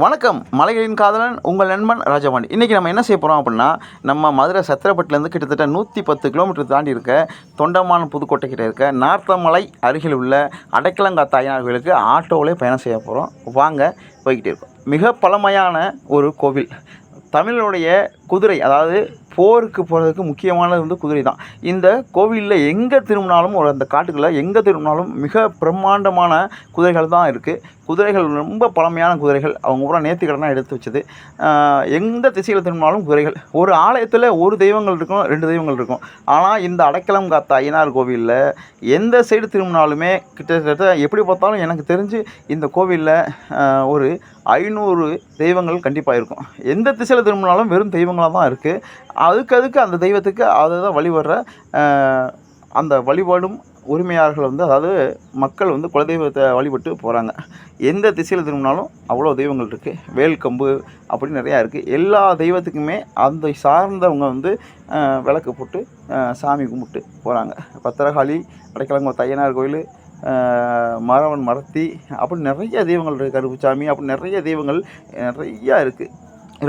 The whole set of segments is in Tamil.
வணக்கம் மலைகளின் காதலன் உங்கள் நண்பன் ராஜபாண்டி. இன்றைக்கி நம்ம என்ன செய்ய போகிறோம் அப்படின்னா நம்ம மதுரை சத்திரப்பட்டிலேருந்து கிட்டத்தட்ட நூற்றி பத்து கிலோமீட்டர் தாண்டி இருக்க தொண்டமான புதுக்கோட்டை கிட்ட இருக்க நார்த்தமலை அருகில் உள்ள அடைக்கலங்கா ஐயனார் ஆட்டோவிலே பயணம் செய்ய போகிறோம் வாங்க போய்கிட்டே இருக்கோம் மிக பழமையான ஒரு கோவில். தமிழனுடைய குதிரை அதாவது போருக்கு போகிறதுக்கு முக்கியமானது வந்து குதிரை தான் இந்த கோவிலில் எங்கே திரும்பினாலும் ஒரு அந்த காட்டுக்குள்ளே எங்கே திரும்பினாலும் மிக பிரம்மாண்டமான குதிரைகள் தான் இருக்குது குதிரைகள் ரொம்ப பழமையான குதிரைகள். அவங்க பூரா நேர்த்தி கடனாக எடுத்து வச்சது. எந்த திசையில் திரும்பினாலும் குதிரைகள். ஒரு ஆலயத்தில் ஒரு தெய்வங்கள் இருக்கும் ரெண்டு தெய்வங்கள் இருக்கும். ஆனால் இந்த அடைக்கலம் காத்த ஐயனார் கோவிலில் எந்த சைடு திரும்பினாலுமே கிட்டத்தட்ட எப்படி பார்த்தாலும் எனக்கு தெரிஞ்சு இந்த கோவிலில் ஒரு ஐநூறு தெய்வங்கள் கண்டிப்பாக இருக்கும். எந்த திசையில் திரும்பினாலும் வெறும் தெய்வங்களாக தான் இருக்குது அதுக்கு அதுக்கு அந்த தெய்வத்துக்கு அதை தான் வழிபடுற அந்த வழிபாடும் உரிமையாளர்கள் வந்து அதாவது மக்கள் வந்து குலதெய்வத்தை வழிபட்டு போகிறாங்க எந்த திசையில் திரும்பினாலும் அவ்வளோ தெய்வங்கள் இருக்குது வேல் கம்பு அப்படின்னு நிறையா இருக்குது எல்லா தெய்வத்துக்குமே அந்த சார்ந்தவங்க வந்து விளக்கு போட்டு சாமி கும்பிட்டு போகிறாங்க பத்திரகாளி அடைக்கலங்க தையனார் கோயில் மரவன் மரத்தி அப்படி நிறைய தெய்வங்கள் இருக்குது கருப்புசாமி அப்படி நிறைய தெய்வங்கள் நிறையா இருக்குது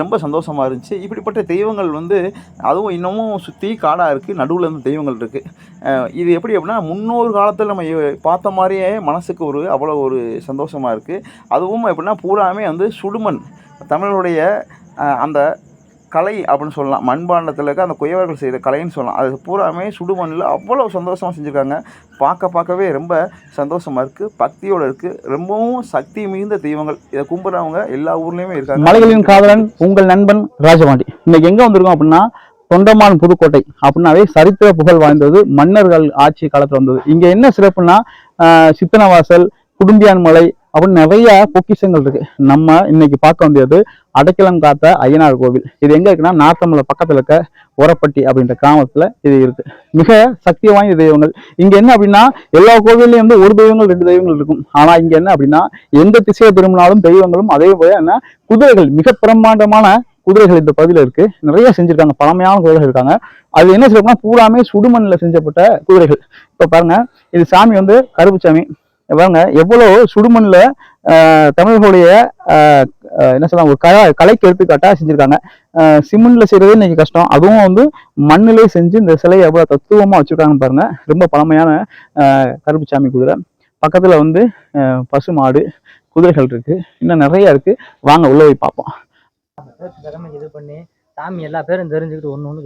ரொம்ப சந்தோஷமாக இருந்துச்சு. இப்படிப்பட்ட தெய்வங்கள் வந்து அதுவும் இன்னமும் சுற்றி காடாக இருக்குது நடுவில் வந்து தெய்வங்கள் இருக்குது இது எப்படி அப்படின்னா முன்னொரு காலத்தில் நம்ம பார்த்த மாதிரியே மனசுக்கு ஒரு அவ்வளோ ஒரு சந்தோஷமாக இருக்குது அதுவும் எப்படின்னா பூராமே வந்து சுடுமண் தமிழருடைய அந்த கலை அப்படின்னு சொல்லலாம். மண்பாண்டத்தில் இருக்க அந்த குயவர்கள் செய்கிற கலைன்னு சொல்லலாம். அது பூராமே சுடுமண்ணில் அவ்வளோ சந்தோஷமாக செஞ்சுருக்காங்க. பார்க்க பார்க்கவே ரொம்ப சந்தோஷமாக இருக்குது பக்தியோடு இருக்குது ரொம்பவும் சக்தி மிகுந்த தெய்வங்கள். இதை கும்பிட்றவங்க எல்லா ஊர்லேயுமே இருக்காங்க. மலைகளின் காதலன் உங்கள் நண்பன் ராஜபாண்டி. இன்னைக்கு எங்கே வந்திருக்கோம் அப்படின்னா தொண்டமான் புதுக்கோட்டை அப்படின்னாவே சரித்திர புகழ் வாய்ந்தது மன்னர்கள் ஆட்சி காலத்தில் வந்தது. இங்கே என்ன சிறப்புன்னா சித்தனவாசல் குடும்பியான் மலை அப்படின்னு நிறைய பொக்கிஷங்கள் இருக்கு. நம்ம இன்னைக்கு பார்க்க வேண்டியது அடைக்கலம் காத்த ஐயனார் கோவில். இது எங்க இருக்குன்னா நார்த்தமலை பக்கத்துல இருக்க உரப்பட்டி அப்படின்ற கிராமத்துல இது இருக்கு. மிக சக்தி வாய்ந்த தெய்வங்கள். இங்க என்ன அப்படின்னா எல்லா கோவில்லையும் வந்து ஒரு தெய்வங்கள் ரெண்டு தெய்வங்கள் இருக்கும். ஆனா இங்க என்ன அப்படின்னா எந்த திசையை திரும்பினாலும் தெய்வங்களும் அதே போல என்ன குதிரைகள் மிக பிரம்மாண்டமான குதிரைகள் இந்த பகுதியில் இருக்கு. நிறைய செஞ்சிருக்காங்க. பழமையான குதிரைகள் இருக்காங்க. அது என்ன சொல்லப்போனா பூராமே சுடுமண்ணில் செஞ்சப்பட்ட குதிரைகள். இப்போ பாருங்க இது சாமி வந்து கருப்பு சாமி பாருங்க எவ்வளோ சுடுமண்ணில் தமிழர்களுடைய என்ன சொல்லலாம் ஒரு கலா கலைக்கு எடுத்துக்காட்டாக செஞ்சுருக்காங்க. ஆஹ், சிமெண்ட்ல செய்யறது இன்னைக்கு கஷ்டம். அதுவும் வந்து மண்ணிலே செஞ்சு இந்த சிலையை எவ்வளோ தத்துவமாக வச்சுருக்காங்கன்னு பாருங்கள் ரொம்ப பழமையான கருப்பு சாமி குதிரை. பக்கத்தில் வந்து பசு மாடு குதிரைகள் இருக்குது இன்னும் நிறைய இருக்குது வாங்க உள்ள போய் பார்ப்போம். திறமை இது பண்ணி சாமி எல்லா பேரும் தெரிஞ்சுக்கிட்டு ஒன்று ஒன்று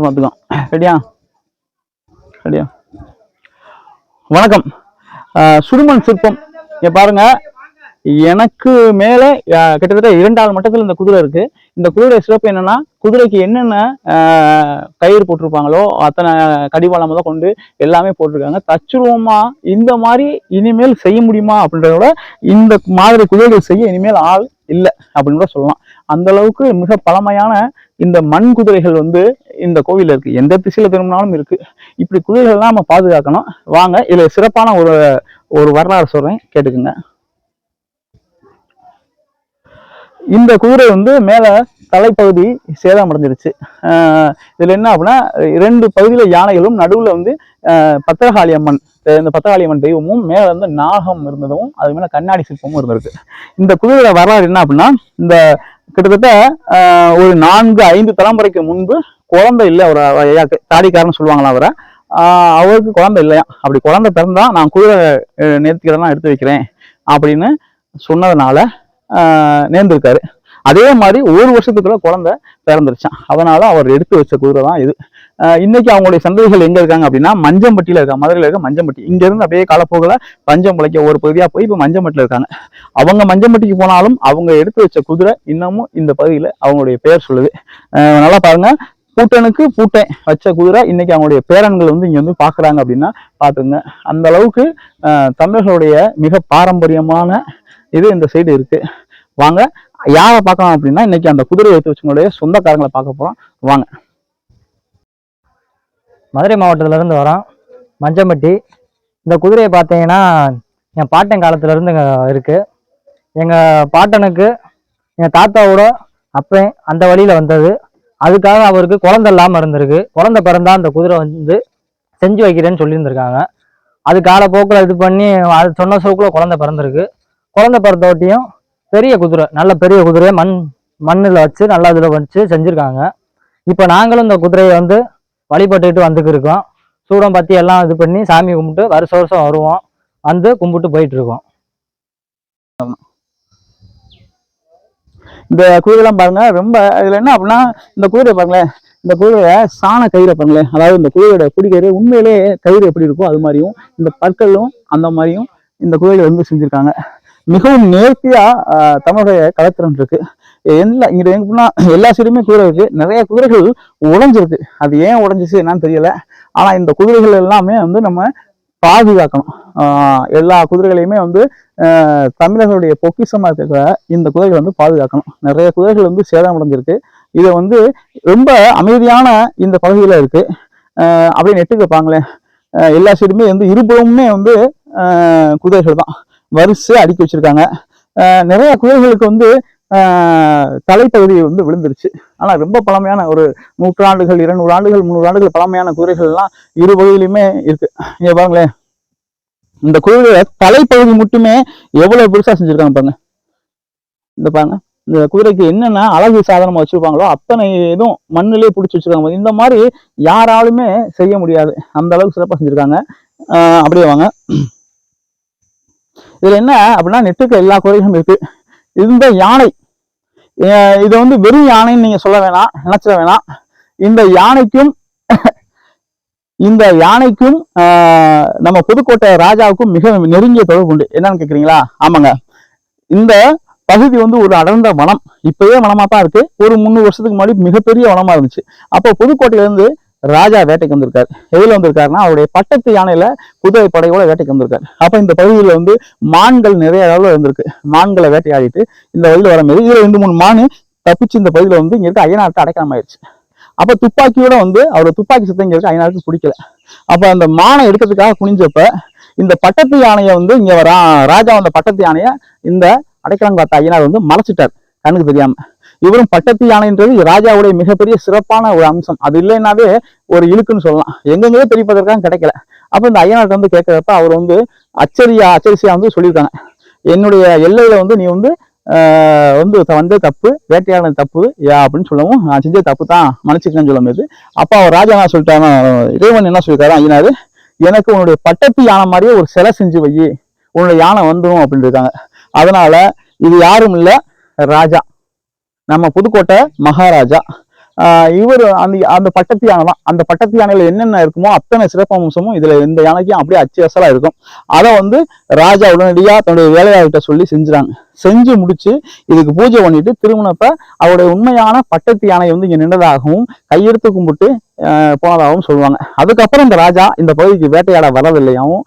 பார்த்துக்கலாம் ரெடியா ரெடியா வணக்கம். சுடுமண் சிற்பம். இங்க பாருங்க. எனக்கு மேலே கிட்டத்தட்ட இரண்டாவது மட்டத்தில் இந்த குதிரை இருக்கு. இந்த குதிரை சிறப்பு என்னன்னா குதிரைக்கு என்னென்ன கயிறு போட்டிருப்பாங்களோ அத்தனை கடிவாளம் தான் கொண்டு எல்லாமே போட்டிருக்காங்க. தச்சுருவமா இந்த மாதிரி இனிமேல் செய்ய முடியுமா அப்படின்றத விட இந்த மாதிரி குதிரைகள் செய்ய இனிமேல் ஆள் இல்லை அப்படின்னு கூட சொல்லலாம். அந்த அளவுக்கு மிக பழமையான இந்த மண் குதிரைகள் வந்து இந்த கோவிலில் இருக்கு. எந்த திசையில திரும்பினாலும் இருக்கு. இப்படி குதிரைகள்லாம் நம்ம பாதுகாக்கணும். வாங்க இதுல சிறப்பான ஒரு ஒரு வரலாறு சொல்றேன். கேட்டுக்குங்க. இந்த குதிரை வந்து மேல தலைப்பகுதி சேதமடைஞ்சிருச்சு இதில் இதுல என்ன அப்படின்னா இரண்டு பகுதியில யானைகளும் நடுவுல வந்து பத்திரகாளி அம்மன் இந்த பத்திரகாளி அம்மன் தெய்வமும் மேல வந்து நாகம் இருந்ததும் அது மேல கண்ணாடி சிற்பமும் இருந்திருக்கு. இந்த குதிரையோட வரலாறு என்ன அப்படின்னா இந்த கிட்டத்தட்ட ஒரு நான்கு ஐந்து தலைமுறைக்கு முன்பு குழந்தை இல்லை அவர் ஐயாக்கு தாடிக்காரன்னு சொல்லுவாங்களா அவரை. அவருக்கு குழந்தை இல்லையா? அப்படி குழந்தை பிறந்தா நான் குதிரை நேர்த்திக்கிறதெல்லாம் எடுத்து வைக்கிறேன் அப்படின்னு சொன்னதுனால நேர்ந்திருக்காரு. அதே மாதிரி ஒரு வருஷத்துக்குள்ள குழந்தை பிறந்துருச்சான் அதனால அவர் எடுத்து வச்ச குதிரை தான் இது. இன்னைக்கு அவங்களுடைய சந்ததிகள் எங்க இருக்காங்க அப்படின்னா மஞ்சம்பட்டியில இருக்காங்க. மதுரையில இருக்க மஞ்சம்பட்டி. இங்க இருந்து அப்படியே காலப்போக்கில் பஞ்சம் பிழைக்க ஒரு பகுதியா போய் இப்போ மஞ்சம்பட்டியில் இருக்காங்க. அவங்க மஞ்சம்பட்டிக்கு போனாலும் அவங்க எடுத்து வச்ச குதிரை இன்னமும் இந்த பகுதியில அவங்களுடைய பெயர் சொல்லுது. நல்லா பாருங்க. பூட்டனுக்கு பூட்டன் வச்ச குதிரை இன்னைக்கு அவங்களுடைய பேரன்கள் வந்து இங்க வந்து பாக்குறாங்க அப்படின்னா பாத்துங்க அந்த அளவுக்கு தமிழர்களுடைய மிக பாரம்பரியமான இது இந்த சைடு இருக்கு. வாங்க யாரை பார்க்கலாம் அப்படின்னா இன்னைக்கு அந்த குதிரை எடுத்து வச்சவங்களுடைய சொந்தக்காரங்களை பார்க்க போறோம். வாங்க. மதுரை மாவட்டத்துல இருந்து வரோம். மஞ்சம்பட்டி இந்த குதிரையை பார்த்தீங்கன்னா என் பாட்டன் காலத்துல இருந்து இங்க இருக்கு. எங்க பாட்டனுக்கு எங்க தாத்தாவோட அப்பன் அந்த வழியில வந்தது. அதுக்காக அவருக்கு குழந்தை இல்லாமல் இருந்திருக்கு. குழந்தை பிறந்தா அந்த குதிரை வந்து செஞ்சு வைக்கிறேன்னு சொல்லியிருந்திருக்காங்க. அது காலப்போக்கில் இது பண்ணி அது சொன்ன சோக்குல குழந்தை பிறந்திருக்கு. குழந்தை பிறந்தோட்டியும் பெரிய குதிரை நல்ல பெரிய குதிரையை மண் மண்ணில் வச்சு நல்லா இதில் வச்சு செஞ்சுருக்காங்க. இப்போ நாங்களும் இந்த குதிரையை வந்து வழிபட்டுட்டு வந்துக்கு இருக்கோம். சூடம் பற்றி எல்லாம் இது பண்ணி சாமி கும்பிட்டு வருஷ வருஷம் வருவோம். வந்து கும்பிட்டு போயிட்டு இருக்கோம். இந்த குதிரைலாம் பாருங்க ரொம்ப இதுல என்ன அப்படின்னா இந்த குதிரை பாருங்களேன் இந்த குதிரையை சாண கயிறை பாருங்களேன் அதாவது இந்த குதிரையோட குடிக்கயிறு உண்மையிலே கயிறு எப்படி இருக்கோ அது மாதிரியும் இந்த பற்களும் அந்த மாதிரியும் இந்த குதிரையில வந்து செஞ்சிருக்காங்க. மிகவும் நேர்த்தியா தமிழுடைய கலத்திறன் இருக்கு. எல்லா இங்க எங்கன்னா எல்லா சைடுமே குதிரை இருக்கு. நிறைய குதிரைகள் உடைஞ்சிருக்கு. அது ஏன் உடஞ்சிச்சு என்னன்னு தெரியல. ஆனா இந்த குதிரைகள் எல்லாமே வந்து நம்ம பாதுகாக்கணும். எல்லா குதிரைகளையுமே வந்து தமிழர்களுடைய பொக்கிஷமாக இருக்கிற இந்த குதிரைகள் வந்து பாதுகாக்கணும். நிறைய குதிரைகள் வந்து சேதம் அடைஞ்சிருக்கு. இதை வந்து ரொம்ப அமைதியான இந்த பகுதியில் இருக்கு. அப்படியே நெட்டுக்கு வைப்பாங்களேன் எல்லா சைடுமே வந்து இருபுறமுமே வந்து குதிரைகள் தான். வரிசை அடுக்கி வச்சிருக்காங்க. நிறைய குதிரைகளுக்கு வந்து தலைப்பகுதி வந்து விழுந்துருச்சு. ஆனால் ரொம்ப பழமையான ஒரு நூற்றாண்டுகள் இருநூறு ஆண்டுகள் முந்நூறு ஆண்டுகள் பழமையான குதிரைகள் எல்லாம் இரு பகுதியிலுமே இருக்கு. இங்கே பாருங்களேன் இந்த குதிரையோட தலைப்பகுதி மட்டுமே எவ்வளவு பெருசா செஞ்சிருக்காங்க பாருங்க. இந்த பாருங்க. இந்த குதிரைக்கு என்னென்ன அழகு சாதனமாக வச்சிருப்பாங்களோ அத்தனை இதுவும் மண்ணிலே பிடிச்சி வச்சிருக்காங்க இந்த மாதிரி யாராலுமே செய்ய முடியாது. அந்த அளவுக்கு சிறப்பாக செஞ்சுருக்காங்க. அப்படியே வாங்க. இதில் என்ன அப்படின்னா நெட்டுக்கு எல்லா குறைகளும் இருக்குது இந்த யானை இதை வந்து வெறும் யானைன்னு நீங்க சொல்ல வேணாம் நினைச்சிட வேணாம். இந்த யானைக்கும் இந்த யானைக்கும் நம்ம புதுக்கோட்டை ராஜாவுக்கும் மிக நெருங்கிய தொடர்பு உண்டு. என்னன்னு கேக்குறீங்களா? ஆமாங்க. இந்த பகுதி வந்து ஒரு அடர்ந்த வனம். இப்பயே வனமா தான் இருக்கு. ஒரு முந்நூறு வருஷத்துக்கு முன்னாடி மிகப்பெரிய வனமா இருந்துச்சு. அப்போ புதுக்கோட்டையிலேருந்து ராஜா வேட்டைக்கு வந்திருக்காரு. எதில் வந்திருக்காருன்னா அவருடைய பட்டத்து யானையில குதிரை படையோட வேட்டைக்கு வந்திருக்காரு. அப்போ இந்த பகுதியில் வந்து மான்கள் நிறைய அளவுல இருந்திருக்கு. மான்களை வேட்டையாடிட்டு இந்த வழியில் வரும்போது இதில் ரெண்டு மூணு மான் தப்பிச்சு இந்த பகுதியில் வந்து இங்க இருக்க ஐயனார்ட்ட அடைக்கலாம் ஆயிடுச்சு அப்போ துப்பாக்கியோட வந்து அவரோட துப்பாக்கி சுத்தம் இங்கே இருக்க ஐயனாருக்கு பிடிக்கல. அப்போ அந்த மானை எடுக்கிறதுக்காக குனிஞ்சப்ப இந்த பட்டத்து யானையை வந்து இங்க வரா ராஜா வந்த பட்டத்து யானையை இந்த அடைக்கலம் பார்த்த ஐயனார் வந்து மறைச்சிட்டார். கண்ணுக்கு தெரியாம. இவரும் பட்டத்து யானைன்றது ராஜாவுடைய மிகப்பெரிய சிறப்பான ஒரு அம்சம். அது இல்லைன்னாவே ஒரு இழுக்குன்னு சொல்லலாம். எங்கெங்கயோ தெரிவிப்பதற்காக கிடைக்கல. அப்ப இந்த ஐயனார்ட்ட வந்து கேட்குறப்ப அவர் வந்து அச்சரியா அச்சரிசியா வந்து சொல்லியிருக்காங்க. என்னுடைய எல்லையில வந்து நீ வந்து வந்து த- தப்பு வேட்டையாடினது தப்பு யா அப்படின்னு சொல்லவும் நான் செஞ்ச தப்பு தான் மன்னிச்சுக்கன்னு சொல்லும் போது அப்போ அவர் ராஜா என்ன சொல்லிட்டாங்க இறைவன் என்ன சொல்லியிருக்காரு ஐயனாரு எனக்கு உன்னுடைய பட்டத்து யானை மாதிரியே ஒரு சிலை செஞ்சு வை உன்னுடைய யானை வந்துடும் அப்படின்னு இருக்காங்க. அதனால இது யாரும் இல்லை ராஜா. நம்ம புதுக்கோட்டை மகாராஜா. இவர் அந்த அந்த பட்டத்து யானை தான். அந்த பட்டத்து யானையில என்னென்ன இருக்குமோ அத்தனை சிறப்பம்சமும் இதுல இந்த யானைக்கும் அப்படியே அச்சு அசலா இருக்கும். அதை வந்து ராஜா உடனடியா தன்னுடைய வேலையாள்கிட்ட சொல்லி செஞ்சுறாங்க. செஞ்சு முடிச்சு இதுக்கு பூஜை பண்ணிட்டு திருமணப்ப அவருடைய உண்மையான பட்டத்து யானை வந்து இங்க நின்றதாகவும் கையெடுத்து கும்பிட்டு போனதாகவும் சொல்லுவாங்க. அதுக்கப்புறம் இந்த ராஜா இந்த பகுதிக்கு வேட்டையாட வரதில்லையாவும்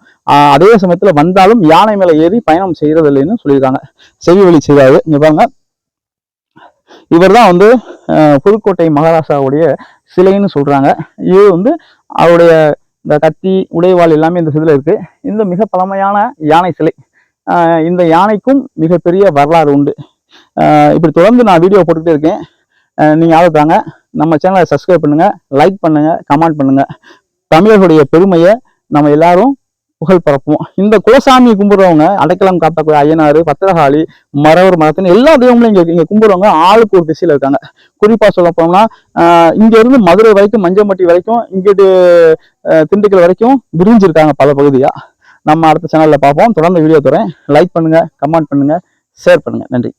அதே சமயத்துல வந்தாலும் யானை மேல ஏறி பயணம் செய்கிறதில்லைன்னு சொல்லியிருக்காங்க. செவி வழி இங்க பாருங்க. இவர் தான் வந்து புதுக்கோட்டை மகாராஷ்டிராவுடைய சிலைன்னு சொல்கிறாங்க இது வந்து அவருடைய இந்த கத்தி உடைவாள் எல்லாமே இந்த சிலையில இருக்கு. இந்த மிக பழமையான யானை சிலை. இந்த யானைக்கும் மிகப்பெரிய வரலாறு உண்டு. இப்படி தொடர்ந்து நான் வீடியோ போட்டுக்கிட்டே இருக்கேன். நீங்கள் நீங்க நம்ம சேனலை சப்ஸ்கிரைப் பண்ணுங்கள் லைக் பண்ணுங்கள் கமெண்ட் பண்ணுங்கள் தமிழர்களுடைய பெருமையை நம்ம எல்லாரும் புகழ் பரப்புவோம். இந்த குலசாமி கும்பிடுறவங்க அடைக்கலம் காத்தக்கூடிய ஐயனாறு பத்திரகாளி மரவர் மரத்தின் எல்லா தெய்வங்களும் இங்கே இங்கே கும்பிடுறவங்க ஆளுக்கு ஒரு திசையில் இருக்காங்க. குறிப்பாக சொல்ல போனோம்னா ஆஹ் இருந்து மதுரை வரைக்கும் மஞ்சம்பட்டி வரைக்கும் இங்கிட்டு திண்டுக்கல் வரைக்கும் விரிஞ்சிருக்காங்க பல பகுதியாக நம்ம அடுத்த சேனலில் பார்ப்போம். தொடர்ந்து வீடியோ தரேன். லைக் பண்ணுங்கள் கமெண்ட் பண்ணுங்கள் ஷேர் பண்ணுங்கள் நன்றி.